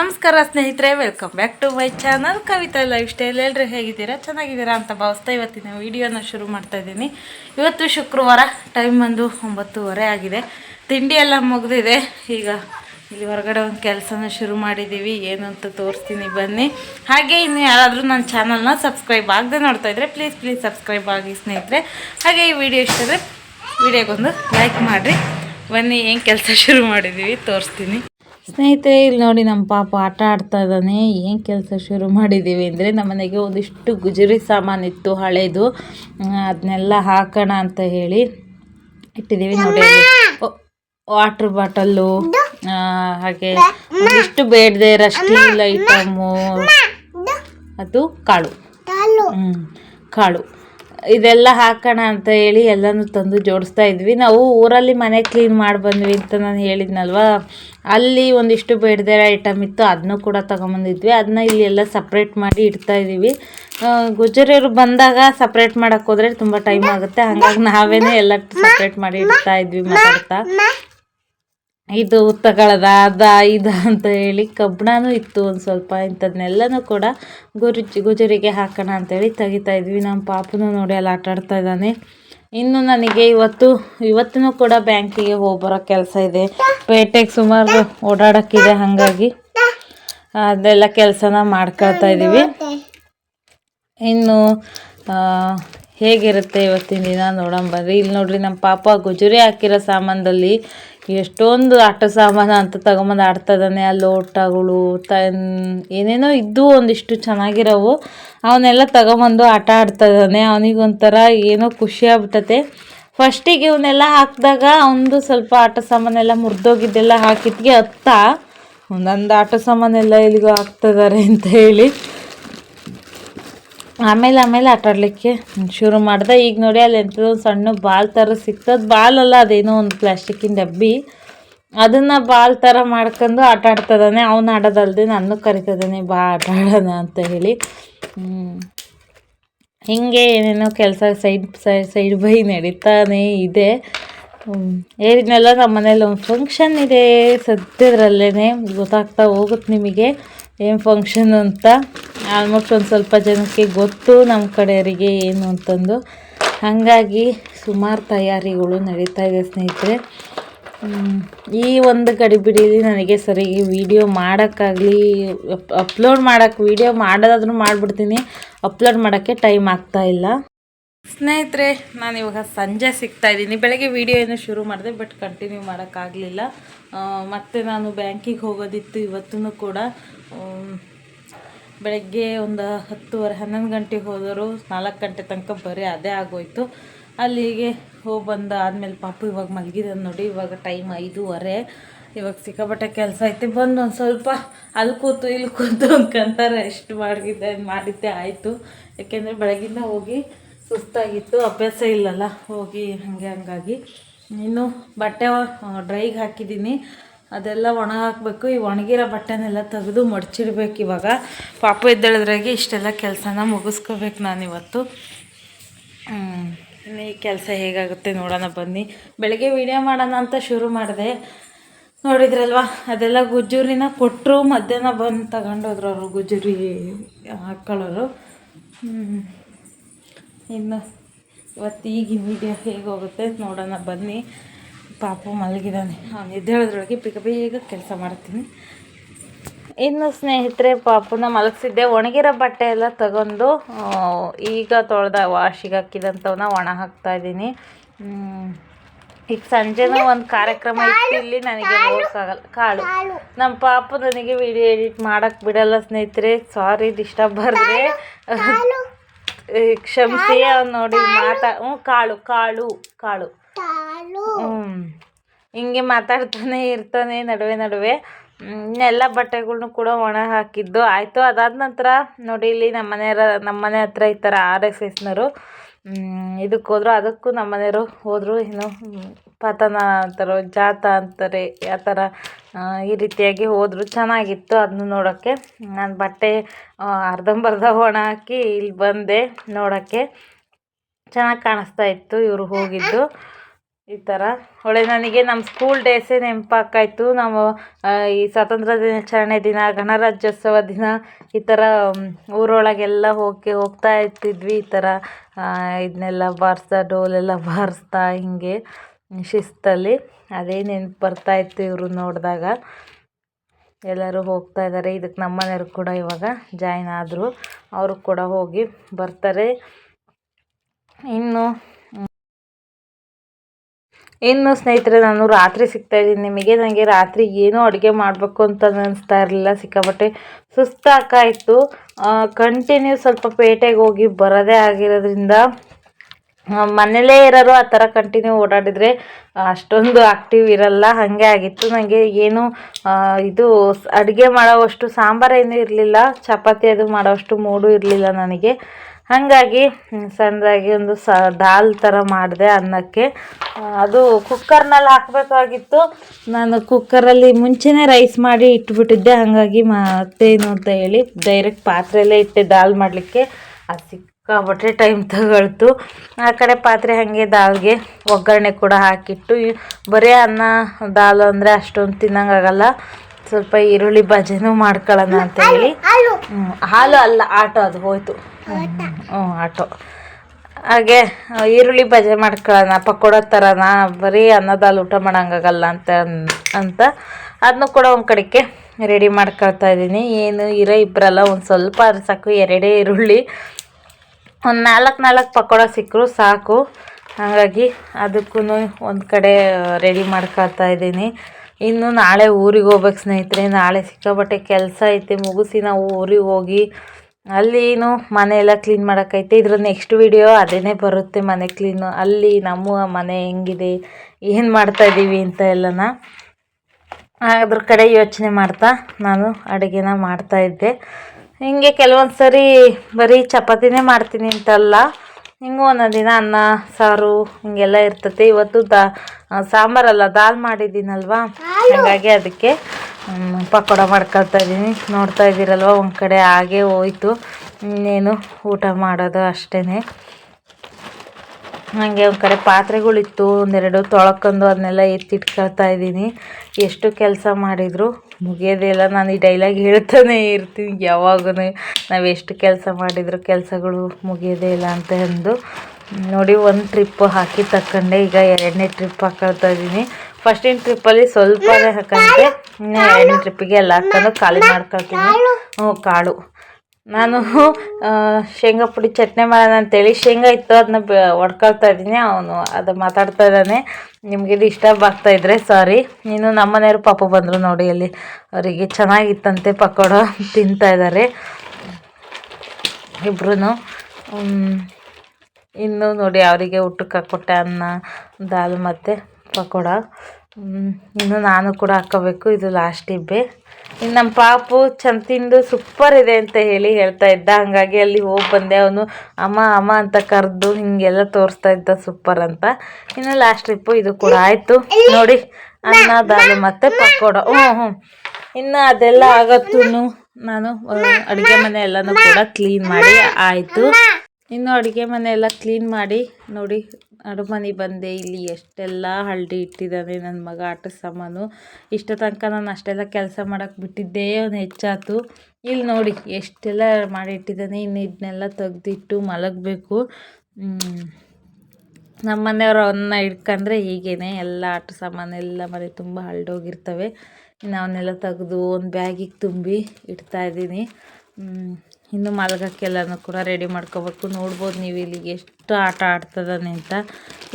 ನಮಸ್ಕಾರ ಸ್ನೇಹಿತರೆ welcome back to my channel Kavitha lifestyle ಎಲ್ಲರೂ ಹೇಗಿದ್ದೀರಾ? ಚೆನ್ನಾಗಿದ್ದೀರಾ ಅಂತ ಭಾವಿಸ್ತಾ ಇವತ್ತಿನ ವಿಡಿಯೋನ ಶುರು ಮಾಡ್ತಾ ಇದ್ದೀನಿ. ಇವತ್ತು ಶುಕ್ರವಾರ ಟೈಮ್ ಬಂದು ಒಂಬತ್ತುವರೆ ಆಗಿದೆ. ತಿಂಡಿ ಎಲ್ಲ ಮುಗಿದಿದೆ. ಈಗ ಇಲ್ಲಿ ಹೊರಗಡೆ ಒಂದು ಕೆಲಸನ ಶುರು ಮಾಡಿದ್ದೀವಿ. ಏನು ಅಂತ ತೋರಿಸ್ತೀನಿ ಬನ್ನಿ. ಹಾಗೆ ಇನ್ನು ಯಾರಾದರೂ ನನ್ನ ಚಾನಲ್ನ ಸಬ್ಸ್ಕ್ರೈಬ್ ಆಗದೆ ನೋಡ್ತಾ ಇದ್ದರೆ ಪ್ಲೀಸ್ ಪ್ಲೀಸ್ ಸಬ್ಸ್ಕ್ರೈಬ್ ಆಗಿ ಸ್ನೇಹಿತರೆ. ಹಾಗೆ ಈ ವಿಡಿಯೋ ಇಷ್ಟ ವಿಡಿಯೋಗೊಂದು ಲೈಕ್ ಮಾಡಿರಿ. ಬನ್ನಿ, ಏನು ಕೆಲಸ ಶುರು ಮಾಡಿದ್ದೀವಿ ತೋರಿಸ್ತೀನಿ. ಸ್ನೇಹಿತರೆ ಇಲ್ಲಿ ನೋಡಿ ನಮ್ಮ ಪಾಪ ಆಟ ಆಡ್ತಾ ಇದ್ದಾನೆ. ಏನು ಕೆಲಸ ಶುರು ಮಾಡಿದ್ದೀವಿ ಅಂದರೆ ನಮ್ಮನೆಗೆ ಒಂದಿಷ್ಟು ಗುಜರಿ ಸಾಮಾನು ಇತ್ತು ಹಳೇದು. ಅದನ್ನೆಲ್ಲ ಹಾಕೋಣ ಅಂತ ಹೇಳಿ ಇಟ್ಟಿದ್ದೀವಿ. ನೋಡಿ ವಾಟ್ರ್ ಬಾಟಲ್ಲು ಹಾಗೆ ಒಂದಿಷ್ಟು ಬೇಡದೆ ರಸ್ಟೀಲ್ ಐಟಮು ಅದು ಕಾಳು. ಹ್ಞೂ ಕಾಳು. ಇದೆಲ್ಲ ಹಾಕೋಣ ಅಂತ ಹೇಳಿ ಎಲ್ಲನೂ ತಂದು ಜೋಡಿಸ್ತಾ ಇದ್ವಿ. ನಾವು ಊರಲ್ಲಿ ಮನೆ ಕ್ಲೀನ್ ಮಾಡಿ ಬಂದ್ವಿ ಅಂತ ನಾನು ಹೇಳಿದ್ನಲ್ವಾ? ಅಲ್ಲಿ ಒಂದಿಷ್ಟು ಬೇಡದೇ ಐಟಮ್ ಇತ್ತು ಅದನ್ನೂ ಕೂಡ ತೊಗೊಂಬಂದಿದ್ವಿ. ಅದನ್ನ ಇಲ್ಲಿ ಎಲ್ಲ ಸಪ್ರೇಟ್ ಮಾಡಿ ಇಡ್ತಾ ಇದ್ದೀವಿ ಗುಜರಿಯವರು ಬಂದಾಗ ಸಪ್ರೇಟ್ ಮಾಡೋಕ್ಕೆ ಹೋದರೆ ತುಂಬ ಟೈಮ್ ಆಗುತ್ತೆ. ಹಾಗಾಗಿ ನಾವೇನೇ ಎಲ್ಲ ಸಪ್ರೇಟ್ ಮಾಡಿ ಇಡ್ತಾ ಇದ್ವಿ ಮಾತಾಡ್ತಾ. ಇದು ತಗೊಳ್ಳೋದ ಅದ, ಇದ ಅಂತ ಹೇಳಿ ಕಬ್ಬಿಣನೂ ಇತ್ತು ಒಂದು ಸ್ವಲ್ಪ ಇಂಥದ್ನೆಲ್ಲನೂ ಕೂಡ ಗುರುಜಿ ಗುಜರಿಗೆ ಹಾಕೋಣ ಅಂತೇಳಿ ತೆಗಿತಾ ಇದ್ವಿ. ನಮ್ಮ ಪಾಪನು ನೋಡಿ ಅಲ್ಲಿ ಆಟ ಆಡ್ತಾ ಇದ್ದಾನೆ. ಇನ್ನು ನನಗೆ ಇವತ್ತು ಇವತ್ತೂ ಕೂಡ ಬ್ಯಾಂಕಿಗೆ ಹೋಗಿ ಬರೋ ಕೆಲಸ ಇದೆ. ಪೇಟೆಗೆ ಸುಮಾರು ಓಡಾಡೋಕ್ಕಿದೆ ಹಾಗಾಗಿ. ಅದೆಲ್ಲ ಕೆಲಸನ ಮಾಡ್ಕೊಳ್ತಾ ಇದ್ದೀವಿ. ಇನ್ನು ಹೇಗಿರುತ್ತೆ ಇವತ್ತಿನ ದಿನ ನೋಡೋಣ ಬರ್ರಿ ಇಲ್ಲಿ ನೋಡ್ರಿ ನಮ್ಮ ಪಾಪ ಗುಜರಿ ಹಾಕಿರೋ ಸಾಮಾನಲ್ಲಿ ಎಷ್ಟೊಂದು ಆಟ ಸಾಮಾನು ಅಂತ ತಗೊಂಬಂದು ಆಡ್ತಾ ಇದ್ದಾನೆ ಆ ಲೋಟಗಳು ತ ಏನೇನೋ ಇದ್ದು ಒಂದಿಷ್ಟು ಚೆನ್ನಾಗಿರೋವು. ಅವನ್ನೆಲ್ಲ ತಗೊಂಬಂದು ಆಟ ಆಡ್ತಾ ಇದ್ದಾನೆ ಅವನಿಗೊಂಥರ ಏನೋ ಖುಷಿ ಆಗ್ಬಿಟ್ಟತೆ. ಫಸ್ಟಿಗೆ ಇವನ್ನೆಲ್ಲ ಹಾಕಿದಾಗ ಅವನದು ಸ್ವಲ್ಪ ಆಟ ಸಾಮಾನೆಲ್ಲ ಮುರಿದೋಗಿದ್ದೆಲ್ಲ ಹಾಕಿದ್ಗೆ ಹತ್ತ ಒಂದೊಂದು ಆಟ ಸಾಮಾನೆಲ್ಲ ಇಲ್ಲಿಗೂ ಹಾಕ್ತಿದ್ದಾರೆ ಅಂತ ಹೇಳಿ. ಆಮೇಲೆ ಆಮೇಲೆ ಆಟ ಆಡಲಿಕ್ಕೆ ಶುರು ಮಾಡ್ದೆ. ಈಗ ನೋಡಿ ಅಲ್ಲಿ ಎಂಥದೋ ಒಂದು ಸಣ್ಣ ಬಾಲ್ ಥರ ಸಿಕ್ತದ. ಬಾಲ್ ಅಲ್ಲ ಅದೇನೋ ಒಂದು ಪ್ಲಾಸ್ಟಿಕ್ಕಿನ ಡಬ್ಬಿ. ಅದನ್ನು ಬಾಲ್ ಥರ ಮಾಡ್ಕೊಂಡು ಆಟ ಆಡ್ತದಾನೆ. ಅವ್ನು ಆಡೋದಲ್ದೆ ನಾನು ಕರಿತದಾನೆ. ಬಾ, ಆಟ ಆಡೋಣ ಅಂತ ಹೇಳಿ. ಹಿಂಗೆ ಏನೇನೋ ಕೆಲಸ ಸೈಡ್ ಸೈಡ್ ಸೈಡ್ ಬೈ ನಡೀತಾನೆ ಇದೆ. ಹೇಳಿದ್ನೆಲ್ಲ ನಮ್ಮ ಮನೇಲಿ ಒಂದು ಫಂಕ್ಷನ್ ಇದೆ. ಸದ್ಯದ್ರಲ್ಲೇ ಗೊತ್ತಾಗ್ತಾ ಹೋಗುತ್ತೆ ನಿಮಗೆ. ಏನು ಫಂಕ್ಷನ್ ಅಂತ? ಆಲ್ಮೋಸ್ಟ್ ಒಂದು ಸ್ವಲ್ಪ ಜನಕ್ಕೆ ಗೊತ್ತು ನಮ್ಮ ಕಡೆಯವರಿಗೆ ಏನು ಅಂತಂದು. ಹಾಗಾಗಿ ಸುಮಾರು ತಯಾರಿಗಳು ನಡೀತಾ ಇದೆ ಸ್ನೇಹಿತರೆ. ಈ ಒಂದು ಗಡಿಬಿಡಿಲಿ ನನಗೆ ಸರಿಗೆ ವೀಡಿಯೋ ಮಾಡೋಕ್ಕಾಗಲಿ ಅಪ್ಲೋಡ್ ಮಾಡೋಕ್ಕೆ ವೀಡಿಯೋ ಮಾಡೋದಾದ್ರೂ ಮಾಡಿಬಿಡ್ತೀನಿ. ಅಪ್ಲೋಡ್ ಮಾಡೋಕ್ಕೆ ಟೈಮ್ ಆಗ್ತಾ ಇಲ್ಲ. ಸ್ನೇಹಿತರೆ, ನಾನು ಇವಾಗ ಸಂಜೆ ಸಿಗ್ತಾ ಇದ್ದೀನಿ. ಬೆಳಗ್ಗೆ ವೀಡಿಯೋ ಏನು ಶುರು ಮಾಡಿದೆ ಬಟ್ ಕಂಟಿನ್ಯೂ ಮಾಡೋಕ್ಕಾಗಲಿಲ್ಲ ಮತ್ತು ನಾನು ಬ್ಯಾಂಕಿಗೆ ಹೋಗೋದಿತ್ತು ಇವತ್ತೂ ಕೂಡ. ಬೆಳಗ್ಗೆ ಒಂದು ಹತ್ತುವರೆ, ಹನ್ನೊಂದು ಗಂಟೆಗೆ ಹೋದರು ನಾಲ್ಕು ಗಂಟೆ ತನಕ ಬರೀ ಅದೇ ಆಗೋಯ್ತು. ಅಲ್ಲಿಗೆ ಹೋಗಿ ಬಂದ ಆದಮೇಲೆ ಪಾಪು ಇವಾಗ ಮಲಗಿದೆ ನೋಡಿ, ಇವಾಗ ಟೈಮ್ ಐದೂವರೆ. ಇವಾಗ ಸಿಕ್ಕಾಪಟ್ಟೆ ಕೆಲಸ ಐತೆ. ಬಂದು ಒಂದು ಸ್ವಲ್ಪ ಅಲ್ಲಿ ಕೂತು, ಇಲ್ಲಿ ಕೂತು ಅಂತಾರೆ ರೆಸ್ಟ್ ಮಾಡಿದ್ದೆ ಮಾಡಿದ್ದೆ ಆಯಿತು. ಯಾಕೆಂದರೆ ಬೆಳಗಿಂದ ಹೋಗಿ ಸುಸ್ತಾಗಿತ್ತು, ಅಭ್ಯಾಸ ಇಲ್ಲಲ್ಲ, ಹೋಗಿ ಹಾಗೆ ಹಂಗಾಗಿ. ಇನ್ನು ಬಟ್ಟೆ ಡ್ರೈಗೆ ಹಾಕಿದ್ದೀನಿ. ಅದೆಲ್ಲ ಒಣ ಹಾಕಬೇಕು. ಈ ಒಣಗಿರೋ ಬಟ್ಟೆನೆಲ್ಲ ತೆಗೆದು ಮಡಚಿಡ್ಬೇಕು ಇವಾಗ. ಪಾಪ ಇದ್ದೇಳಿದ್ರಾಗೆ ಇಷ್ಟೆಲ್ಲ ಕೆಲಸನ ಮುಗಿಸ್ಕೋಬೇಕು ನಾನಿವತ್ತು. ಇನ್ನು ಈ ಕೆಲಸ ಹೇಗಾಗುತ್ತೆ ನೋಡೋಣ ಬನ್ನಿ. ಬೆಳಗ್ಗೆ ವಿಡಿಯೋ ಮಾಡೋಣ ಅಂತ ಶುರು ಮಾಡಿದೆ. ನೋಡಿದ್ರಲ್ವಾ? ಅದೆಲ್ಲ ಗುಜ್ಜೂರಿನ ಕೊಟ್ಟರು ಮಧ್ಯಾಹ್ನ ಬಂದು ತಗೊಂಡೋದ್ರು ಅವರು, ಗುಜ್ಜೂರಿ ಹಾಕ್ಕೊಳ್ಳೋರು. ಇನ್ನು ಇವತ್ತು ಈಗಿನ ವಿಡಿಯೋ ಹೇಗೆ ಹೋಗುತ್ತೆ ನೋಡೋಣ, ಬನ್ನಿ. ಪಾಪು ಮಲಗಿದ್ದಾನೆ ಅವ್ನು ಎದ್ದೇಳೋದ್ರೊಳಗೆ ಪಿಕ ಬೇಗ ಕೆಲಸ ಮಾಡ್ತೀನಿ. ಇನ್ನು ಸ್ನೇಹಿತರೆ, ಪಾಪುನ ಮಲಗಿಸಿದ್ದೆ. ಒಣಗಿರೋ ಬಟ್ಟೆ ಎಲ್ಲ ತಗೊಂಡು ಈಗ ತೊಳೆದ ವಾಶಿಗೆ ಹಾಕಿದಂಥವನ್ನ ಒಣ ಹಾಕ್ತಾ ಇದ್ದೀನಿ. ಈಗ ಸಂಜೆನೂ ಒಂದು ಕಾರ್ಯಕ್ರಮ ಇತ್ತು. ಇಲ್ಲಿ ನನಗೆ ಹೋಗೋಕ್ಕಾಗಲ್ಲ ಕಾಳು. ನಮ್ಮ ಪಾಪು ನನಗೆ ವಿಡಿಯೋ ಎಡಿಟ್ ಮಾಡೋಕ್ಕೆ ಬಿಡಲ್ಲ ಸ್ನೇಹಿತರೆ. ಸಾರಿ ಡಿಸ್ಟರ್ಬ್ ಬರ್ರೆ ಕ್ಷಮಿಸಿ ಅವ್ನು ನೋಡಿ ಮಾತಾ ಹ್ಞೂ ಕಾಳು ಕಾಳು ಕಾಳು. ಹ್ಞೂ ಹಿಂಗೆ ಮಾತಾಡ್ತಾನೆ ಇರ್ತಾನೆ ನಡುವೆ ನಡುವೆ. ಎಲ್ಲ ಬಟ್ಟೆಗಳ್ನು ಕೂಡ ಒಣ ಹಾಕಿದ್ದು. ಆಯಿತು ಅದಾದ ನಂತರ ನೋಡಿ ಇಲ್ಲಿ ನಮ್ಮ ಮನೆಯವರ ನಮ್ಮ ಮನೆ ಹತ್ರ ಈ ಥರ ಆರ್ ಎಸ್ ಎಸ್ನವರು ಇದಕ್ಕೆ ಹೋದ್ರು ಅದಕ್ಕೂ ನಮ್ಮ ಮನೆಯವರು ಹೋದರು ಇನ್ನು ಹ್ಮ್, ಪತನ ಅಂತಾರೋ ಜಾತ ಅಂತಾರೆ ಆ ಥರ ಈ ರೀತಿಯಾಗಿ ಹೋದರು ಚೆನ್ನಾಗಿತ್ತು ಅದನ್ನು ನೋಡೋಕ್ಕೆ. ನಾನು ಬಟ್ಟೆ ಅರ್ಧಂಬರ್ಧ ಒಣ ಹಾಕಿ ಇಲ್ಲಿ ಬಂದೆ ನೋಡೋಕ್ಕೆ. ಚೆನ್ನಾಗಿ ಕಾಣಿಸ್ತಾ ಇತ್ತು ಇವರು ಹೋಗಿದ್ದು. ಈ ಥರ. ಒಳ್ಳೆ ನನಗೆ ನಮ್ಮ ಸ್ಕೂಲ್ ಡೇಸೇ ನೆನಪಾಗ್ತಾಯಿತ್ತು. ನಾವು ಈ ಸ್ವಾತಂತ್ರ್ಯ ದಿನಾಚರಣೆ ದಿನ, ಗಣರಾಜ್ಯೋತ್ಸವ ದಿನ, ಈ ಥರ ಊರೊಳಗೆಲ್ಲ ಹೋಗಿ ಹೋಗ್ತಾ ಇರ್ತಿದ್ವಿ. ಈ ಥರ ಇದನ್ನೆಲ್ಲ ಬಾರಿಸ್ತಾ ಡೋಲೆಲ್ಲ ಬಾರಿಸ್ತಾ ಹಿಂಗೆ. ಶಿಸ್ತಲ್ಲಿ ಅದೇ ನೆನ್ಪು ಬರ್ತಾಯಿತ್ತು ಇವರು ನೋಡಿದಾಗ. ಎಲ್ಲರೂ ಹೋಗ್ತಾ ಇದ್ದಾರೆ ಇದಕ್ಕೆ ನಮ್ಮ ಮನೆಯವರು ಕೂಡ ಇವಾಗ ಜಾಯ್ನ್ ಆದರು. ಅವರು ಕೂಡ ಹೋಗಿ ಬರ್ತಾರೆ. ಇನ್ನು ಇನ್ನು ಸ್ನೇಹಿತರೆ, ನಾನು ರಾತ್ರಿ ಸಿಗ್ತಾ ಇದ್ದೀನಿ. ನಿಮಗೆ ನನಗೆ ರಾತ್ರಿ ಏನೂ ಅಡುಗೆ ಮಾಡಬೇಕು ಅಂತ ಅನ್ನಿಸ್ತಾ ಇರಲಿಲ್ಲ. ಸಿಕ್ಕಾಪಟ್ಟೆ ಸುಸ್ತಾಗ್ತಾಯಿತ್ತು ಕಂಟಿನ್ಯೂ ಸ್ವಲ್ಪ ಪೇಟೆಗೆ ಹೋಗಿ ಬರೋದೇ ಆಗಿರೋದ್ರಿಂದ ಮನೇಲೇ ಇರೋರು ಆ ಥರ ಕಂಟಿನ್ಯೂ ಓಡಾಡಿದರೆ ಅಷ್ಟೊಂದು ಆಕ್ಟಿವ್ ಇರಲ್ಲ, ಹಾಗೆ ಆಗಿತ್ತು. ನನಗೆ ಏನು ಇದು ಅಡುಗೆ ಮಾಡೋವಷ್ಟು ಸಾಂಬಾರೇನೂ ಇರಲಿಲ್ಲ, ಚಪಾತಿ ಅದು ಮಾಡೋವಷ್ಟು ಮೂಡು ಇರಲಿಲ್ಲ ನನಗೆ. ಹಾಗಾಗಿ ಸಣ್ಣದಾಗಿ ಒಂದು ಸ, ದಾಲ್ ಥರ ಮಾಡಿದೆ ಅನ್ನಕ್ಕೆ. ಅದು ಕುಕ್ಕರ್ನಲ್ಲಿ ಹಾಕಬೇಕಾಗಿತ್ತು. ನಾನು ಕುಕ್ಕರಲ್ಲಿ ಮುಂಚೆನೇ ರೈಸ್ ಮಾಡಿ ಇಟ್ಬಿಟ್ಟಿದ್ದೆ. ಹಾಗಾಗಿ ಮತ್ತೇನು ಅಂತ ಹೇಳಿ ಡೈರೆಕ್ಟ್ ಪಾತ್ರೆಯಲ್ಲೇ ಇಟ್ಟೆ ದಾಲ್ ಮಾಡಲಿಕ್ಕೆ. ಅದು ಸಿಕ್ಕಾಪಟ್ಟೆ ಟೈಮ್ ತಗೊಳ್ತು. ಆ ಕಡೆ ಪಾತ್ರೆ ಹಾಗೆ ದಾಲ್ಗೆ ಒಗ್ಗರಣೆ ಕೂಡ ಹಾಕಿಟ್ಟು ಬರೀ ಅನ್ನ ದಾಲ್ ಅಂದರೆ ಅಷ್ಟೊಂದು ತಿನ್ನಂಗಾಗಲ್ಲ ಸ್ವಲ್ಪ ಈರುಳ್ಳಿ ಬಜೆನೂ ಮಾಡ್ಕೊಳ್ಳೋಣ ಅಂತ ಹೇಳಿ. ಹಾಲು ಅಲ್ಲ ಆಟೋ ಅದು ಹೋಯ್ತು. ಹ್ಞೂ ಆಟೋ. ಹಾಗೆ ಈರುಳ್ಳಿ ಬಜೆ ಮಾಡ್ಕೊಳ್ಳೋಣ ಪಕೋಡ ಥರನ ಬರೀ ಅನ್ನದಾಲ್ ಊಟ ಮಾಡೋಂಗಾಗಲ್ಲ ಅಂತ ಅಂತ ಅದನ್ನು ಕೂಡ ಒಂದು ಕಡೆಗೆ ರೆಡಿ ಮಾಡ್ಕೊಳ್ತಾ ಇದ್ದೀನಿ. ಏನು ಇರೋ ಇಬ್ಬರಲ್ಲ ಒಂದು ಸ್ವಲ್ಪ ಅರಸಕು ಸಾಕು ಎರಡೇ ಈರುಳ್ಳಿ ಒಂದು ನಾಲ್ಕು ನಾಲ್ಕು ಪಕೋಡ ಸಿಕ್ಕರು ಸಾಕು. ಹಾಗಾಗಿ ಅದಕ್ಕೂ ಒಂದು ಕಡೆ ರೆಡಿ ಮಾಡ್ಕೊಳ್ತಾ ಇದ್ದೀನಿ. ಇನ್ನು ನಾಳೆ ಊರಿಗೆ ಹೋಗ್ಬೇಕು ಸ್ನೇಹಿತರೆ. ನಾಳೆ ಸಿಕ್ಕಾಪಟ್ಟೆ ಕೆಲಸ ಐತೆ. ಮುಗಿಸಿ ನಾವು ಊರಿಗೆ ಹೋಗಿ ಅಲ್ಲಿನು ಮನೆ ಎಲ್ಲ ಕ್ಲೀನ್ ಮಾಡೋಕ್ಕೈತೆ. ಇದ್ರ ನೆಕ್ಸ್ಟ್ ವಿಡಿಯೋ ಅದೇ ಬರುತ್ತೆ ಮನೆ ಕ್ಲೀನು ಅಲ್ಲಿ ನಮ್ಮ ಮನೆ ಹೆಂಗಿದೆ, ಏನು ಮಾಡ್ತಾ ಇದ್ದೀವಿ ಅಂತ ಎಲ್ಲನ ಅದ್ರ ಕಡೆ ಯೋಚನೆ ಮಾಡ್ತಾ ನಾನು ಅಡುಗೆನ ಮಾಡ್ತಾ ಇದ್ದೆ. ಹಿಂಗೆ ಕೆಲವೊಂದು ಸರಿ ಬರೀ ಚಪಾತಿನೇ ಮಾಡ್ತೀನಿ ಅಂತಲ್ಲ. ಹಿಂಗೂ ಒಂದೊಂದು ದಿನ ಅನ್ನ ಸಾರು ಹಿಂಗೆಲ್ಲ ಇರ್ತೈತೆ. ಇವತ್ತು ದಾ ಸಾಂಬಾರಲ್ಲ ದಾಲ್ ಮಾಡಿದ್ದೀನಲ್ವಾ? ಹಾಗಾಗಿ ಅದಕ್ಕೆ ಪಕೋಡ ಮಾಡ್ಕೊಳ್ತಾ ಇದ್ದೀನಿ. ನೋಡ್ತಾ ಇದ್ದೀರಲ್ವ ಒಂದು ಕಡೆ ಹಾಗೆ ಹೋಯ್ತು. ಇನ್ನೇನು ಊಟ ಮಾಡೋದು ಅಷ್ಟೇ ಹಾಗೆ ಒಂದು ಕಡೆ ಪಾತ್ರೆಗಳಿತ್ತು ಒಂದೆರಡು ತೊಳ್ಕೊಂಡು ಅದನ್ನೆಲ್ಲ ಎತ್ತಿಟ್ಕೊಳ್ತಾ ಇದ್ದೀನಿ. ಎಷ್ಟು ಕೆಲಸ ಮಾಡಿದ್ರು ಮುಗಿಯೋದೇ ಇಲ್ಲ. ನಾನು ಈ ಡೈಲಾಗ್ ಹೇಳ್ತಾನೆ ಇರ್ತೀನಿ. ಯಾವಾಗೂ ನಾವು ಎಷ್ಟು ಕೆಲಸ ಮಾಡಿದ್ರು ಕೆಲಸಗಳು ಮುಗಿಯೋದೇ ಇಲ್ಲ ಅಂತ ಅಂದು. ನೋಡಿ, ಒಂದು ಟ್ರಿಪ್ ಹಾಕಿ ತಕ್ಕಂಡೆ. ಈಗ ಎರಡನೇ ಟ್ರಿಪ್ ಹಾಕೊಳ್ತಾ ಇದ್ದೀನಿ. ಫಸ್ಟಿನ ಟ್ರಿಪ್ಪಲ್ಲಿ ಸ್ವಲ್ಪನೇ ಹಾಕೊಂಡೆ ಎರಡನೇ ಟ್ರಿಪ್ಪಿಗೆ ಎಲ್ಲ ಹಾಕೊಂಡು ಖಾಲಿ ಮಾಡ್ಕೊಳ್ತೀನಿ. ಹ್ಞೂ ಕಾಳು. ನಾನು ಶೇಂಗಾ ಪುಡಿ ಚಟ್ನಿ ಮಾಡೋಣ ಅಂತೇಳಿ ಶೇಂಗಾ ಇತ್ತು ಅದನ್ನ ಒಡ್ಕೊಳ್ತಾ ಇದ್ದೀನಿ. ಅವನು ಅದು ಮಾತಾಡ್ತಾ ಇದ್ದಾನೆ. ನಿಮಗೆ ಡಿಸ್ಟರ್ಬ್ ಆಗ್ತಾ ಇದ್ರೆ ಸಾರಿ. ಇನ್ನು ನಮ್ಮನೆಯವರು ಪಾಪ ಬಂದರು ನೋಡಿ ಅಲ್ಲಿ. ಅವರಿಗೆ ಚೆನ್ನಾಗಿತ್ತಂತೆ ಪಕೋಡ ತಿಂತಾ ಇದ್ದಾರೆ. ಇಬ್ರು ಇನ್ನು ನೋಡಿ ಅವರಿಗೆ ಊಟಕ್ಕೆ ಹಾಕ್ಕೊಟ್ಟೆ ಅನ್ನ, ದಾಲ್ ಮತ್ತು ಪಕೋಡ. ಇನ್ನು ನಾನು ಕೂಡ ಹಾಕ್ಕೋಬೇಕು. ಇದು ಲಾಸ್ಟ್ ಇಬ್ಬೆ. ಇನ್ನು ನಮ್ಮ ಪಾಪು ಚಂದ ತಿಂದು ಸೂಪರ್ ಇದೆ ಅಂತ ಹೇಳಿ ಹೇಳ್ತಾ ಇದ್ದ. ಹಾಗಾಗಿ ಅಲ್ಲಿ ಹೋಗಿ ಬಂದೆ. ಅವನು, ಅಮ್ಮ ಅಮ್ಮ ಅಂತ ಕರೆದು ಹಿಂಗೆಲ್ಲ ತೋರಿಸ್ತಾ ಇದ್ದ ಸೂಪರ್ ಅಂತ. ಇನ್ನು ಲಾಸ್ಟ್ ಟ್ರಿಪ್ಪು ಇದು ಕೂಡ ಆಯಿತು. ನೋಡಿ, ಅನ್ನ, ದಾಲ್ ಮತ್ತು ಪಕೋಡ. ಹ್ಞೂ ಹ್ಞೂ ಇನ್ನು ಅದೆಲ್ಲ ಆಗತ್ತೂ ನಾನು ಅಡುಗೆ ಮನೆ ಎಲ್ಲನೂ ಕೂಡ ಕ್ಲೀನ್ ಮಾಡಿ ಆಯಿತು. ಇನ್ನು ಅಡುಗೆ ಮನೆ ಎಲ್ಲ ಕ್ಲೀನ್ ಮಾಡಿ ನೋಡಿ ಅಡುಮನೆ ಬಂದೆ ಇಲ್ಲಿ ಎಷ್ಟೆಲ್ಲ ಹಳ್ಳಿ ಇಟ್ಟಿದ್ದಾನೆ ನನ್ನ ಮಗ ಆಟ ಸಾಮಾನು. ಇಷ್ಟು ತನಕ ನಾನು ಅಷ್ಟೆಲ್ಲ ಕೆಲಸ ಮಾಡೋಕ್ಕೆ ಬಿಟ್ಟಿದ್ದೇ ಅವನು ಹೆಚ್ಚಾತು. ಇಲ್ಲಿ ನೋಡಿ ಎಷ್ಟೆಲ್ಲ ಮಾಡಿಟ್ಟಿದ್ದಾನೆ ಇನ್ನು ಇದನ್ನೆಲ್ಲ ತೆಗೆದಿಟ್ಟು ಮಲಗಬೇಕು. ನಮ್ಮ ಮನೆಯವರು ಅವನ್ನ ಹಿಡ್ಕಂಡ್ರೆ ಹೀಗೇನೆ ಎಲ್ಲ ಆಟ ಸಾಮಾನು ಎಲ್ಲ ಮನೆ ತುಂಬ ಹಳ್ಳೋಗಿರ್ತವೆ ಇನ್ನು ಅವನ್ನೆಲ್ಲ ತೆಗೆದು ಒಂದು ಬ್ಯಾಗಿಗೆ ತುಂಬಿ ಇಡ್ತಾ ಇದ್ದೀನಿ. ಹ್ಮ್, ಇನ್ನು ಮಲಗಕ್ಕೆಲ್ಲನೂ ಕೂಡ ರೆಡಿ ಮಾಡ್ಕೋಬೇಕು. ನೋಡ್ಬೋದು ನೀವು ಇಲ್ಲಿ ಎಷ್ಟು ಆಟ ಆಡ್ತದಾನೆ ಅಂತ.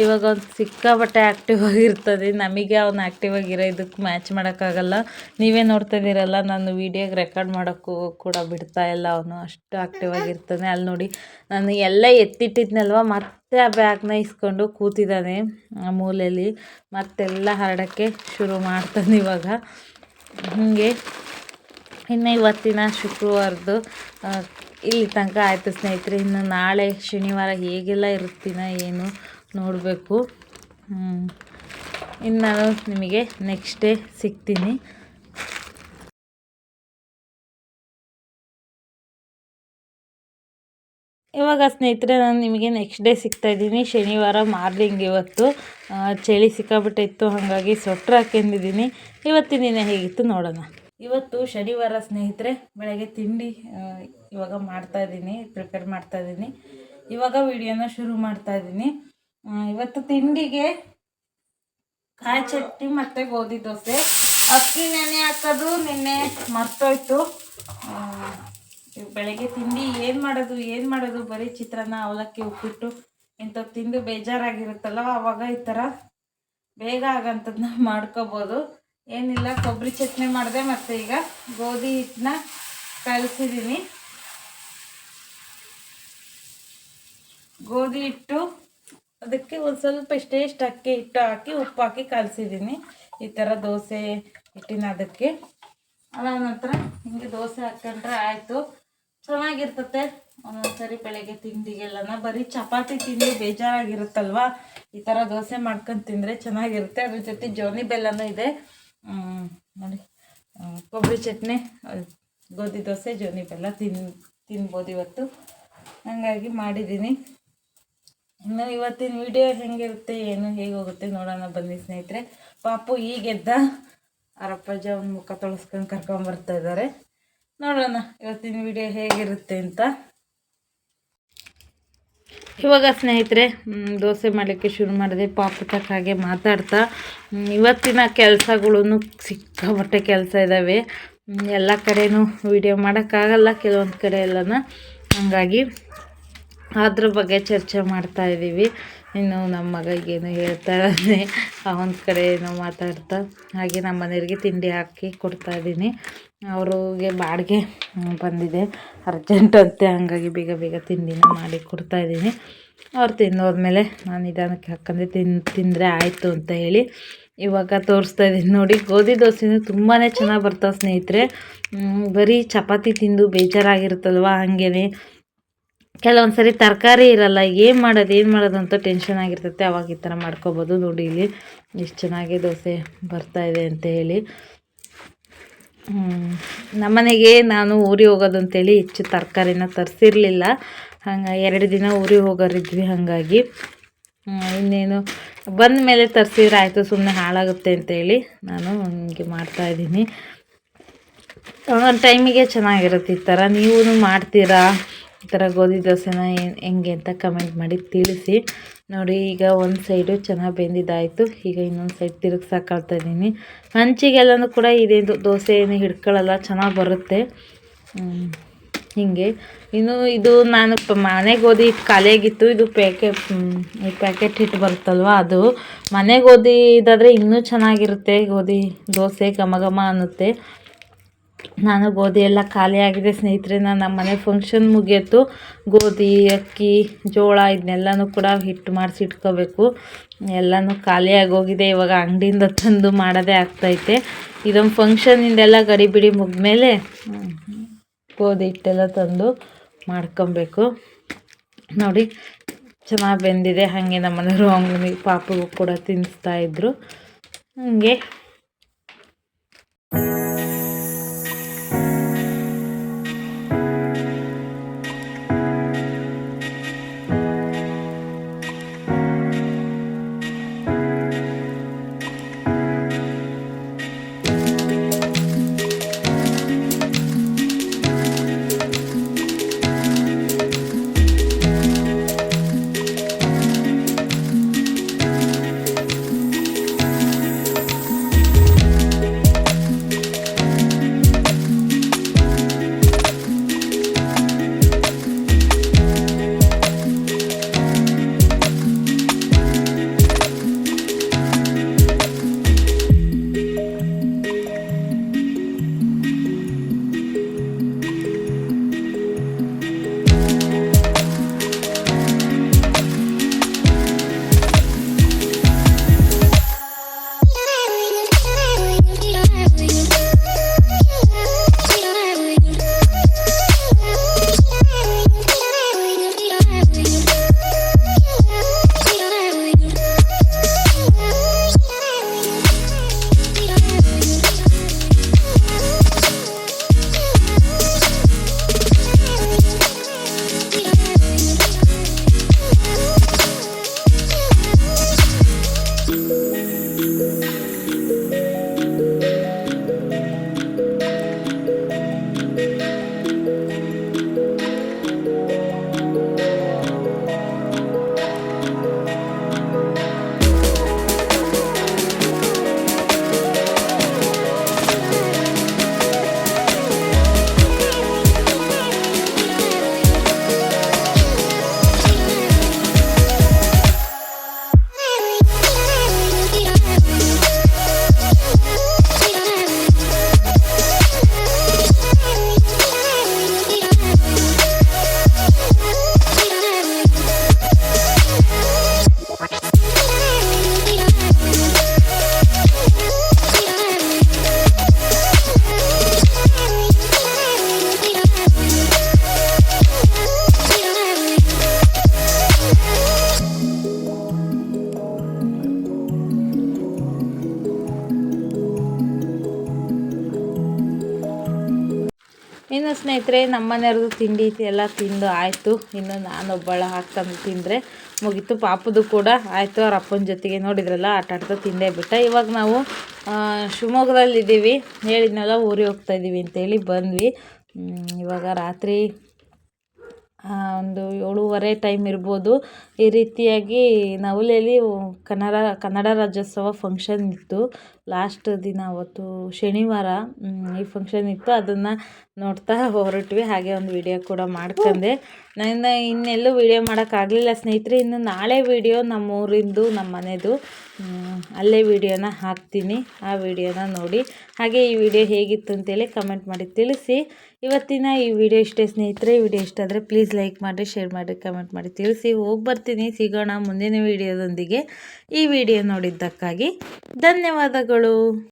ಇವಾಗ ಅವ್ನು ಸಿಕ್ಕಾಪಟ್ಟೆ ಆ್ಯಕ್ಟಿವ್ ಆಗಿರ್ತದೆ ನಮಗೆ ಅವ್ನು ಆ್ಯಕ್ಟಿವ್ ಆಗಿರೋ ಇದಕ್ಕೆ ಮ್ಯಾಚ್ ಮಾಡೋಕ್ಕಾಗಲ್ಲ. ನೀವೇ ನೋಡ್ತಾ ಇದ್ದೀರಲ್ಲ, ನಾನು ವೀಡಿಯೋಗೆ ರೆಕಾರ್ಡ್ ಮಾಡೋಕ್ಕೂ ಕೂಡ ಬಿಡ್ತಾ ಇಲ್ಲ. ಅವನು ಅಷ್ಟು ಆ್ಯಕ್ಟಿವ್ ಆಗಿರ್ತಾನೆ ಅಲ್ಲಿ ನೋಡಿ, ನಾನು ಎಲ್ಲ ಎತ್ತಿಟ್ಟಿದ್ನಲ್ವ? ಮತ್ತೆ ಆ ಬ್ಯಾಗ್ನ ಇಸ್ಕೊಂಡು ಕೂತಿದ್ದಾನೆ ಆ ಮೂಲೆಯಲ್ಲಿ. ಮತ್ತೆಲ್ಲ ಹರಡೋಕ್ಕೆ ಶುರು ಮಾಡ್ತಾನೆ ಇವಾಗ. ಹೀಗೆ ಇನ್ನು ಇವತ್ತಿನ ಶುಕ್ರವಾರದ್ದು ಇಲ್ಲಿ ತನಕ ಆಯಿತು ಸ್ನೇಹಿತರೆ, ಇನ್ನು ನಾಳೆ ಶನಿವಾರ ಹೇಗೆಲ್ಲ ಇರುತ್ತೀನ ಏನು ನೋಡಬೇಕು. ಇನ್ನು ನಾನು ನಿಮಗೆ ನೆಕ್ಸ್ಟ್ ಡೇ ಸಿಗ್ತೀನಿ. ಇವಾಗ ಸ್ನೇಹಿತರೆ, ನಾನು ನಿಮಗೆ ನೆಕ್ಸ್ಟ್ ಡೇ ಸಿಗ್ತಾ ಇದ್ದೀನಿ. ಶನಿವಾರ ಮಾರ್ನಿಂಗ್ ಇವತ್ತು ಚಳಿ ಸಿಕ್ಕಾಬಿಟ್ಟಿತ್ತು, ಹಾಗಾಗಿ ಸ್ವೆಟ್ರ್ ಹಾಕೊಂಡಿದ್ದೀನಿ ಇವತ್ತಿನ ದಿನ ಹೇಗಿತ್ತು ನೋಡೋಣ. ಇವತ್ತು ಶನಿವಾರ ಸ್ನೇಹಿತರೆ, ಬೆಳಗ್ಗೆ ತಿಂಡಿ ಇವಾಗ ಮಾಡ್ತಾ ಇದ್ದೀನಿ ಪ್ರಿಪೇರ್ ಮಾಡ್ತಾ ಇದ್ದೀನಿ. ಇವಾಗ ವಿಡಿಯೋನ ಶುರು ಮಾಡ್ತಾ ಇದ್ದೀನಿ. ಇವತ್ತು ತಿಂಡಿಗೆ ಕಾಯಿ ಚಟ್ನಿ ಮತ್ತು ಗೋಧಿ ದೋಸೆ. ಅಕ್ಕಿ ನೆನೆ ಹಾಕೋದು, ನಿನ್ನೆ ಮರ್ತೋಯ್ತು. ಬೆಳಗ್ಗೆ ತಿಂಡಿ ಏನು ಮಾಡೋದು ಏನು ಮಾಡೋದು, ಬರೀ ಚಿತ್ರಾನ್ನ, ಅವಲಕ್ಕಿ, ಉಪ್ಪಿಟ್ಟು ಇಂಥದ್ದು ತಿಂದು ಬೇಜಾರಾಗಿರುತ್ತಲ್ಲ, ಅವಾಗ ಈ ಥರ ಬೇಗ ಆಗಂಥದ್ದನ್ನ ಮಾಡ್ಕೋಬೋದು. ಏನಿಲ್ಲ, ಕೊಬ್ಬರಿ ಚಟ್ನಿ ಮಾಡಿದೆ ಮತ್ತು ಈಗ ಗೋಧಿ ಹಿಟ್ಟನ್ನ ಕಲಸಿದ್ದೀನಿ ಗೋಧಿ ಹಿಟ್ಟು, ಅದಕ್ಕೆ ಒಂದು ಸ್ವಲ್ಪ ಇಷ್ಟೇ ಇಷ್ಟು ಅಕ್ಕಿ ಹಿಟ್ಟು ಹಾಕಿ, ಉಪ್ಪು ಹಾಕಿ ಕಲಸಿದ್ದೀನಿ ಈ ಥರ ದೋಸೆ ಹಿಟ್ಟಿನ ಅದಕ್ಕೆ. ಅದಾದ ನಂತರ ಹಿಂಗೆ ದೋಸೆ ಹಾಕೊಂಡ್ರೆ ಆಯಿತು. ಚೆನ್ನಾಗಿರ್ತತೆ. ಒಂದೊಂದ್ಸರಿ ಬೆಳಗ್ಗೆ ತಿಂಡಿಗೆಲ್ಲನ ಬರೀ ಚಪಾತಿ ತಿಂದು ಬೇಜಾರಾಗಿರುತ್ತಲ್ವಾ? ಈ ಥರ ದೋಸೆ ಮಾಡ್ಕೊಂಡು ತಿಂದರೆ ಚೆನ್ನಾಗಿರುತ್ತೆ. ಅದ್ರ ಜೊತೆ ಜೋನಿ ಬೆಲ್ಲನೂ ಇದೆ. ನೋಡಿ. ಕೊಬ್ಬರಿ ಚಟ್ನಿ ಗೋಧಿ ದೋಸೆ, ಜೋನಿ ಬೆಲ್ಲ ತಿನ್, ತಿನ್ಬೋದು ಇವತ್ತು. ಹಾಗಾಗಿ ಮಾಡಿದ್ದೀನಿ. ಇನ್ನು ಇವತ್ತಿನ ವಿಡಿಯೋ ಹೆಂಗಿರುತ್ತೆ, ಏನು, ಹೇಗೆ ಹೋಗುತ್ತೆ ನೋಡೋಣ ಬನ್ನಿ ಸ್ನೇಹಿತರೆ. ಪಾಪು ಈಗೆದ್ದ ಅರಪ್ಪಜ್ಜ ಒಂದು ಮುಖ ತೊಳಸ್ಕೊಂಡು ಕರ್ಕೊಂಬರ್ತಾ ಇದ್ದಾರೆ ನೋಡೋಣ ಇವತ್ತಿನ ವಿಡಿಯೋ ಹೇಗಿರುತ್ತೆ ಅಂತ. ಇವಾಗ ಸ್ನೇಹಿತರೆ ದೋಸೆ ಮಾಡಲಿಕ್ಕೆ ಶುರು ಮಾಡಿದೆ. ಪಾಪ ತಕ್ಕ ಹಾಗೆ ಮಾತಾಡ್ತಾ ಇವತ್ತಿನ ಕೆಲಸಗಳೂ ಸಿಕ್ಕಾಪಟ್ಟೆ ಕೆಲಸ ಇದ್ದಾವೆ ಎಲ್ಲ ಕಡೆಯೂ ವಿಡಿಯೋ ಮಾಡೋಕ್ಕಾಗಲ್ಲ ಕೆಲವೊಂದು ಕಡೆ ಎಲ್ಲನ. ಹಂಗಾಗಿ ಅದ್ರ ಬಗ್ಗೆ ಚರ್ಚೆ ಮಾಡ್ತಾ ಇದ್ದೀವಿ. ಇನ್ನು ನಮ್ಮ ಮಗಗೇನು ಏನು ಹೇಳ್ತಾ ಇದ್ದಾನೆ ಅವನ ಕಡೆ ಏನೋ ಮಾತಾಡ್ತಾ. ಹಾಗೆ ನಮ್ಮ ಮನೆಯವ್ರಿಗೆ ತಿಂಡಿ ಹಾಕಿ ಕೊಡ್ತಾ ಇದ್ದೀನಿ ಅವ್ರಿಗೆ ಬಾಡಿಗೆ ಬಂದಿದೆ. ಅರ್ಜೆಂಟ್ ಅಂತೆ. ಹಾಗಾಗಿ ಬೇಗ ಬೇಗ ತಿಂಡಿನ ಮಾಡಿ ಕೊಡ್ತಾ ಇದ್ದೀನಿ ಅವ್ರು ತಿನ್ನೋದ್ಮೇಲೆ ನಾನು ನಿಧಾನಕ್ಕೆ ಹಾಕಂದೆ ತಿನ್, ತಿಂದರೆ ಆಯಿತು ಅಂತ ಹೇಳಿ ಇವಾಗ ತೋರಿಸ್ತಾ ಇದ್ದೀನಿ ನೋಡಿ. ಗೋಧಿ ದೋಸೆನೂ ತುಂಬಾ ಚೆನ್ನಾಗಿ ಬರ್ತಾವೆ ಸ್ನೇಹಿತರೆ. ಬರೀ ಚಪಾತಿ ತಿಂದು ಬೇಜಾರಾಗಿರುತ್ತಲ್ವ? ಹಾಗೇನೆ. ಕೆಲವೊಂದು ಸರಿ ತರಕಾರಿ ಇರಲ್ಲ, ಏನು ಮಾಡೋದು ಏನು ಮಾಡೋದು ಅಂತ ಟೆನ್ಷನ್ ಆಗಿರ್ತೈತೆ. ಅವಾಗ ಈ ಥರ ಮಾಡ್ಕೋಬೋದು. ನೋಡಿ ಇಲ್ಲಿ ಎಷ್ಟು ಚೆನ್ನಾಗಿ ದೋಸೆ ಬರ್ತಾಯಿದೆ ಅಂತ ಹೇಳಿ. ನಮ್ಮನೆಗೆ ನಾನು ಊರಿಗೆ ಹೋಗೋದು ಅಂತೇಳಿ ಹೆಚ್ಚು ತರಕಾರಿನ ತರಿಸಿರಲಿಲ್ಲ. ಹಂಗೆ ಎರಡು ದಿನ ಊರಿಗೆ ಹೋಗೋರಿದ್ವಿ ಹಾಗಾಗಿ. ಇನ್ನೇನು ಬಂದ ಮೇಲೆ ತರಿಸಿದ್ರೆ ಆಯಿತು ಸುಮ್ಮನೆ ಹಾಳಾಗುತ್ತೆ ಅಂತೇಳಿ ನಾನು ಹಂಗೆ ಮಾಡ್ತಾಯಿದ್ದೀನಿ ಒಂದೊಂದು ಟೈಮಿಗೆ ಚೆನ್ನಾಗಿರುತ್ತೆ ಈ ಥರ ನೀವು ಮಾಡ್ತೀರಾ? ಥರ ಗೋಧಿ ದೋಸೆನ ಹೆಂಗೆ ಅಂತ ಕಮೆಂಟ್ ಮಾಡಿ ತಿಳಿಸಿ. ನೋಡಿ, ಈಗ ಒಂದು ಸೈಡು ಚೆನ್ನಾಗಿ ಬೆಂದಿದ್ದಾಯಿತು ಈಗ ಇನ್ನೊಂದು ಸೈಡ್ ತಿರುಗ್ಸಾಕೊಳ್ತಾ ಇದ್ದೀನಿ. ಹಂಚಿಗೆಲ್ಲನೂ ಕೂಡ ಇದೇನು ದೋಸೆ ಏನು ಹಿಡ್ಕೊಳ್ಳಲ್ಲ ಚೆನ್ನಾಗಿ ಬರುತ್ತೆ. ಹೀಗೆ. ಇನ್ನು ಇದು ನಾನು ಮನೆ ಗೋಧಿ ಹಿಟ್ಟು ಖಾಲಿಯಾಗಿತ್ತು. ಇದು ಪ್ಯಾಕೆಟ್ ಈ ಪ್ಯಾಕೆಟ್ ಹಿಟ್ಟು ಬರುತ್ತಲ್ವ ಅದು. ಮನೆ ಗೋಧಿ ಇದಾದರೆ ಇನ್ನೂ ಚೆನ್ನಾಗಿರುತ್ತೆ. ಗೋಧಿ ದೋಸೆ ಘಮ ಘಮ ಅನ್ನುತ್ತೆ. ನಾನು ಗೋಧಿ ಎಲ್ಲ ಖಾಲಿಯಾಗಿದೆ ಸ್ನೇಹಿತರೆ, ನಾನು ನಮ್ಮ ಮನೆ ಫಂಕ್ಷನ್ ಮುಗಿಯಿತು. ಗೋಧಿ, ಅಕ್ಕಿ, ಜೋಳ ಇದನ್ನೆಲ್ಲನೂ ಕೂಡ ಹಿಟ್ಟು ಮಾಡಿಸಿ ಇಟ್ಕೋಬೇಕು. ಎಲ್ಲನೂ ಖಾಲಿಯಾಗೋಗಿದೆ ಇವಾಗ ಅಂಗಡಿಯಿಂದ ತಂದು ಮಾಡೋದೇ ಆಗ್ತೈತೆ. ಇದೊಂದು ಫಂಕ್ಷನಿಂದೆಲ್ಲ ಗಡಿಬಿಡಿ ಮುಗಿದ್ಮೇಲೆ, ಗೋಧಿ ಹಿಟ್ಟೆಲ್ಲ ತಂದು ಮಾಡ್ಕೊಬೇಕು. ನೋಡಿ, ಚೆನ್ನಾಗಿ ಬೆಂದಿದೆ, ಹಾಗೆ ನಮ್ಮನೆಯವರು ಅವನಿಗೆ ಪಾಪಗೂ ಕೂಡ ತಿನ್ನಿಸ್ತಾ ಇದ್ರು. ಹಾಗೆ. ಇನ್ನು ಸ್ನೇಹಿತರೆ, ನಮ್ಮ ಮನೆಯವ್ರದ್ದು ತಿಂಡಿ ಎಲ್ಲ ತಿಂದು ಆಯಿತು. ಇನ್ನು ನಾನೊಬ್ಬಳ ಹಾಕ್ತಂದು ತಿಂದರೆ ಮುಗೀತು. ಪಾಪದು ಕೂಡ ಆಯಿತು. ಅವ್ರ ಅಪ್ಪನ ಜೊತೆಗೆ ನೋಡಿದ್ರಲ್ಲ, ಆಟ ಆಡ್ತಾ ತಿಂದೇ ಬಿಟ್ಟ. ಇವಾಗ ನಾವು ಶಿವಮೊಗ್ಗದಲ್ಲಿದ್ದೀವಿ. ಹೇಳಿದ್ನಲ್ಲ, ಊರಿಗೆ ಹೋಗ್ತಾ ಇದ್ದೀವಿ ಅಂತೇಳಿ ಬಂದ್ವಿ. ಇವಾಗ ರಾತ್ರಿ ಒಂದು ಏಳುವರೆ ಟೈಮ್ ಇರ್ಬೋದು. ಈ ರೀತಿಯಾಗಿ ನವಲೆಯಲ್ಲಿ ಕನ್ನಡ ಕನ್ನಡ ರಾಜ್ಯೋತ್ಸವ ಫಂಕ್ಷನ್ ಇತ್ತು. ಲಾಸ್ಟ್ ದಿನ ಅವತ್ತು ಶನಿವಾರ ಈ ಫಂಕ್ಷನ್ ಇತ್ತು. ಅದನ್ನು ನೋಡ್ತಾ ಹೊರಟ್ವಿ. ಹಾಗೆ ಒಂದು ವಿಡಿಯೋ ಕೂಡ ಮಾಡ್ಕೊಂಡೆ. ನನ್ನ ಇನ್ನೆಲ್ಲೂ ವೀಡಿಯೋ ಮಾಡೋಕ್ಕಾಗಲಿಲ್ಲ ಸ್ನೇಹಿತರೆ, ಇನ್ನು ನಾಳೆ ವಿಡಿಯೋ ನಮ್ಮ ಊರಿಂದು ನಮ್ಮ ಮನೆದು ಅಲ್ಲೇ ವೀಡಿಯೋನ ಹಾಕ್ತೀನಿ. ಆ ವಿಡಿಯೋನ ನೋಡಿ. ಹಾಗೆ ಈ ವಿಡಿಯೋ ಹೇಗಿತ್ತು ಅಂತೇಳಿ ಕಮೆಂಟ್ ಮಾಡಿ ತಿಳಿಸಿ. ಇವತ್ತಿನ ಈ ವಿಡಿಯೋ ಇಷ್ಟೇ ಸ್ನೇಹಿತರೆ. ವಿಡಿಯೋ ಇಷ್ಟ ಆದರೆ ಪ್ಲೀಸ್ ಲೈಕ್ ಮಾಡಿ ಶೇರ್ ಮಾಡಿ ಕಮೆಂಟ್ ಮಾಡಿ ತಿಳಿಸಿ. ಹೋಗಿ ಬರ್ತೀನಿ. ಸಿಗೋಣ ಮುಂದಿನ ವಿಡಿಯೋದೊಂದಿಗೆ ಈ ವಿಡಿಯೋ ನೋಡಿದ್ದಕ್ಕಾಗಿ ಧನ್ಯವಾದಗಳು.